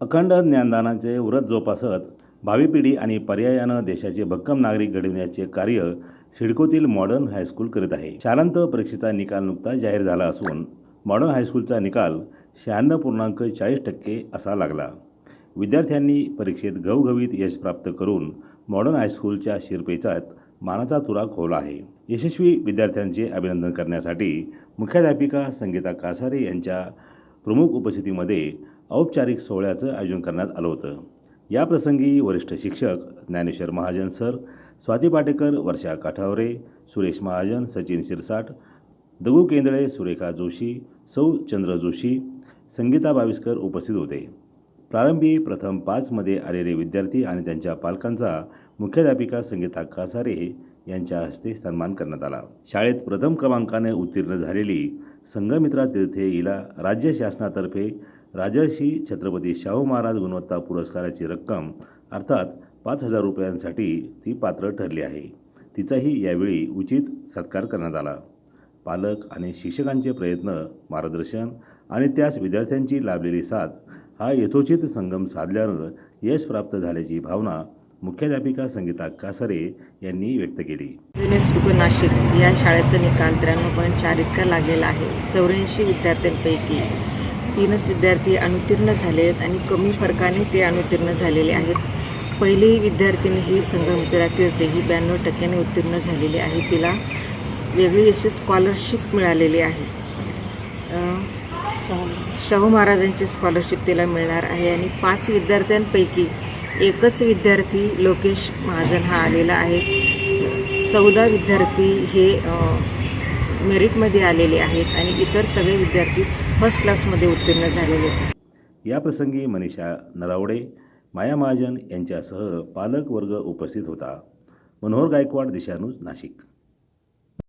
अखंड ज्ञानदानाचे व्रत जोपासत भावी पिढी आणि पर्यायानं देशाचे भक्कम नागरिक घडविण्याचे कार्य सिडकोतील मॉडर्न हायस्कूल करीत आहे. शालांत परीक्षेचा निकाल नुकताच जाहीर झाला असून मॉडर्न हायस्कूलचा निकाल शहाण्णव पूर्णांक चाळीस टक्के असा लागला. विद्यार्थ्यांनी परीक्षेत घवघवीत यश प्राप्त करून मॉडर्न हायस्कूलच्या शिरपेचात मानाचा तुरा खोवला आहे. यशस्वी विद्यार्थ्यांचे अभिनंदन करण्यासाठी मुख्याध्यापिका संगीता कासारे यांच्या प्रमुख उपस्थितीमध्ये औपचारिक सोहळ्याचं आयोजन करण्यात आलं होतं. याप्रसंगी वरिष्ठ शिक्षक ज्ञानेश्वर महाजन सर स्वाती पाटेकर वर्षा काठावरे सुरेश महाजन सचिन शिरसाट दगू केंदळे सुरेखा जोशी सौ चंद्र जोशी संगीता बाविस्कर उपस्थित होते. प्रारंभी प्रथम पाचमध्ये आलेले विद्यार्थी आणि त्यांच्या पालकांचा मुख्याध्यापिका संगीता कासारे यांच्या हस्ते सन्मान करण्यात आला. शाळेत प्रथम क्रमांकाने उत्तीर्ण झालेली संघमित्रा तीर्थे हिला राज्य शासनातर्फे राजर्षी छत्रपती शाहू महाराज गुणवत्ता पुरस्काराची रक्कम अर्थात पाच हजार रुपयांसाठी ती पात्र ठरली आहे. तिचाही यावेळी उचित सत्कार करण्यात आला. पालक आणि शिक्षकांचे प्रयत्न मार्गदर्शन आणि त्यास विद्यार्थ्यांची लाभलेली साथ हा यथोचित संगम साधल्यानं यश प्राप्त झाल्याची भावना मुख्याध्यापिका संगीता कासरे यांनी व्यक्त केली. जुने सिडको नाशिक या शाळेचा निकाल त्र्याण्णव पॉईंट चार इतका लागलेला आहे. चौऱ्याऐंशी विद्यार्थ्यांपैकी तीनच विद्यार्थी अनुत्तीर्ण झाले आहेत आणि कमी फरकाने ते अनुत्तीर्ण झालेले आहेत. पहिली विद्यार्थिनी ही संघमित्रा तीर्थे ही ब्याण्णव टक्क्याने उत्तीर्ण झालेली आहे. तिला वेगळी अशी स्कॉलरशिप मिळालेली आहे. शाहू महाराजांची स्कॉलरशिप तिला मिळणार आहे आणि पाच विद्यार्थ्यांपैकी एकच विद्यार्थी लोकेश महाजन हा आलेला आहे. चौदा विद्यार्थी हे मेरिटमध्ये आलेले आहेत आणि इतर सगळे विद्यार्थी फर्स्ट क्लासमध्ये उत्तीर्ण झालेले या प्रसंगी मनीषा नरावडे माया महाजन यांच्यासह पालक वर्ग उपस्थित होता. मनोहर गायकवाड दिशानुज नाशिक.